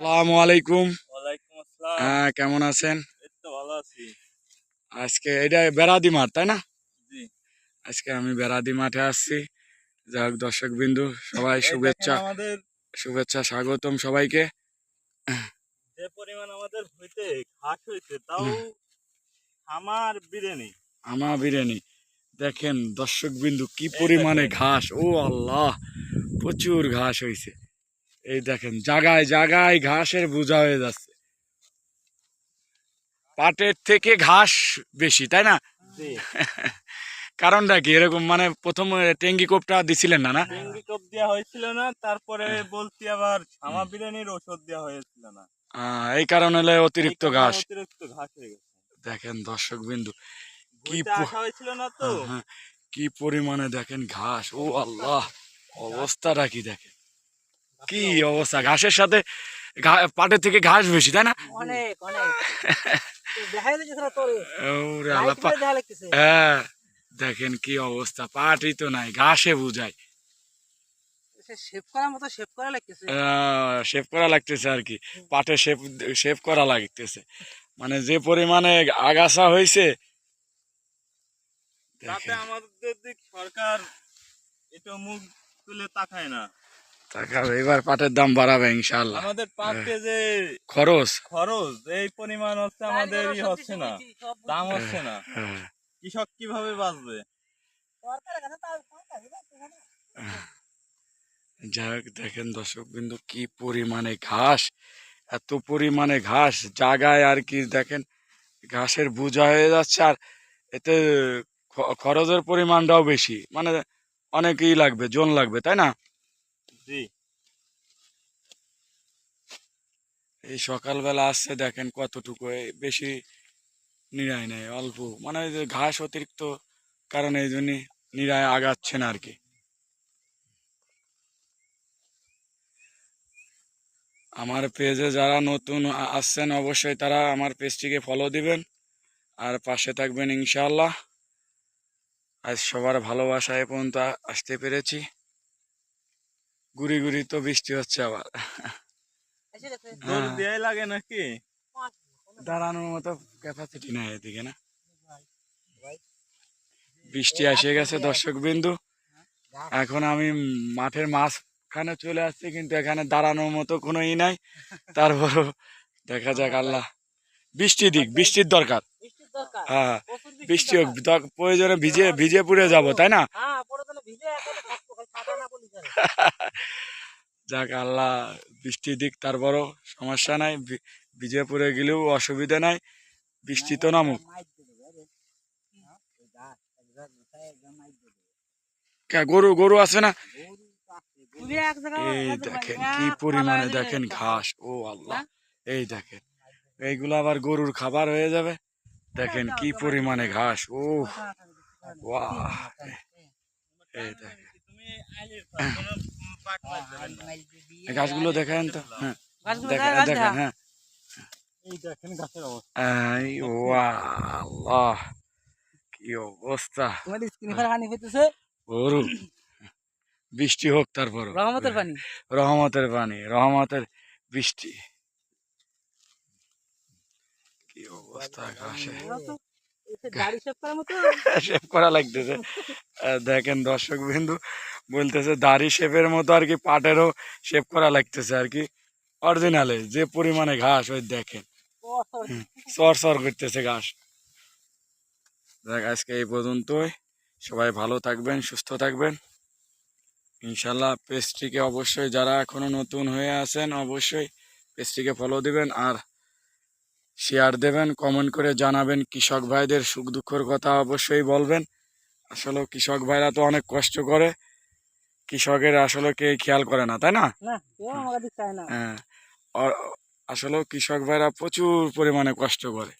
আসসালামু আলাইকুম। হ্যাঁ কেমন আছেন? আজকে এটা বেড়াদি মাঠ তাই না? আজকে আমি বেড়াদি মাঠে আসছি। যাই হোক দর্শক বিন্দু সবাই শুভেচ্ছা। শুভেচ্ছা স্বাগতম সবাইকে। যে পরিমাণ আমাদের হইতে ঘাস হইছে তাও আমার বিরিয়ানি। আমা বিরিয়ানি। দেখেন দর্শক বিন্দু কি পরিমাণে ঘাস। ও আল্লাহ প্রচুর ঘাস হয়েছে এই দেখেন জাগায় জাগায় ঘাসের বোঝা হয়ে যাচ্ছে। পাটের থেকে ঘাস বেশি তাই না? কারণটা কি? এরকম মানে প্রথম টেঙ্গি কোপটা দিছিলেন না না? ডেঙ্গি কোপ দেওয়া হয়েছিল না তারপরে বলছি আবার ছামা বিরিয়ানির ওষুধ দেওয়া হয়েছিল না। এই কারণে হলো অতিরিক্ত ঘাস। অতিরিক্ত ঘাস হয়ে গেছে। দেখেন দর্শক বিন্দু কি হয়েছিল না তো? হ্যাঁ, হ্যাঁ, কি পরিমাণে দেখেন ঘাস ও আল্লাহ অবস্থাটা কি দেখেন? কি অবস্থা? ঘাসের সাথে পাটের থেকে ঘাস বেশি তাই না? অনেক অনেক। হ্যাঁ দেখেন কি অবস্থা পাটই তো নাই ঘাসে বুঝায় মতো শেভ করা লাগতেছে। শেভ করা লাগতেছে আর কি পাটে শেভ শেভ করা লাগতেছে। মানে যে পরিমাণে আগাছা হয়েছে তাতে আমাদের সরকার এটা মুখ তুলে তাকায় না। এবার পাটের দাম বাড়াবে ইনশাল্লাহ আমাদের পাটে যে খরচ? খরচ এই পরিমাণ হচ্ছে আমাদের হচ্ছে না দাম হচ্ছে। না। হ্যাঁ, কৃষক কীভাবে বাঁচবে? যাই হোক দেখেন দর্শক বিন্দু কি পরিমাণে ঘাস এত পরিমাণে ঘাস জাগায় আর কি দেখেন ঘাসের বোঝা হয়ে যাচ্ছে আর এতে খরচের পরিমাণটাও বেশি মানে অনেকই লাগবে জন লাগবে তাই না? এই সকালবেলা আসছে দেখেন কতটুকু বেশি নিরায় নেই, অল্প। মানে যে ঘাস অতিরিক্ত কারণে এই জন্যই নিরায় আগাচ্ছে না আর কি আমার পেজে যারা নতুন আসছেন অবশ্যই তারা আমার পেজটিকে ফলো দিবেন আর পাশে থাকবেন ইনশাআল্লাহ। আজ সবার ভালোবাসা এ পর্যন্ত আসতে পেরেছি। গুড়ি গুড়ি তো বৃষ্টি হচ্ছে আবার। হ্যাঁ। দেয়াই লাগে নাকি? দাঁড়ানোর মতো ক্যাপাসিটি নাই এদিকে না। বৃষ্টি এসে গেছে দর্শক বিন্দু এখন আমি মাঠের মাঝখানে চলে আসছি কিন্তু এখানে দাঁড়ানোর মতো কোনো ই নাই। তারপরও দেখা যাক আল্লাহ। বৃষ্টি দিক বৃষ্টির দরকার। হ্যাঁ বৃষ্টি হোক প্রয়োজনে ভিজে ভিজে পুড়ে যাব তাই না হ্যাঁ যাক আল্লাহ বৃষ্টি দিক তারপরও সমস্যা নাই পুড়ে গেলেও অসুবিধা নাই বৃষ্টি তো নামুক। হ্যাঁ, গরু গরু আছে না এই দেখেন কি পরিমাণে দেখেন ঘাস ও আল্লাহ হ্যাঁ? এই দেখেন এইগুলো আবার গরুর খাবার হয়ে যাবে দেখেন কি পরিমাণে ঘাস ও বাহ এই দেখেন গাছগুলো দেখেন তো হ্যাঁ। দেখেন গাছ। হ্যাঁ। এই দেখেন গাছের অবস্থা। এই ও আল্লাহ কি অবস্থা। তোমার স্ক্রিন ফের হানি হইতেছে? গরু বৃষ্টি হোক তারপর। রহমতের পানি? রহমতের পানি রহমতের বৃষ্টি। কি অবস্থা ঘাসে শেভ করা লাগতেছে। দেখেন দর্শক বিন্দু বলতেছে দাড়ি শেপের মতো আর কি পাটেরও শেপ করা লাগতেছে আর কি। অরিজিনালে যে পরিমাণে ঘাস ওই দেখেন। সর সর করতেছে ঘাস। দেখ আজকে এই পর্যন্তই। সবাই ভালো থাকবেন সুস্থ থাকবেন। ইনশাল্লাহ পেজটিকে অবশ্যই যারা এখনও নতুন হয়ে আছেন অবশ্যই পেজটিকে ফলো দিবেন। আর শেয়ার দেবেন কমেন্ট করে জানাবেন কৃষক ভাইদের সুখ দুঃখের কথা অবশ্যই বলবেন। আসলে কৃষক ভাইরা তো অনেক কষ্ট করে কৃষকের আসলে কে খেয়াল করে না তাই না? হ্যাঁ আসলে কৃষক ভাইরা প্রচুর পরিমাণে কষ্ট করে।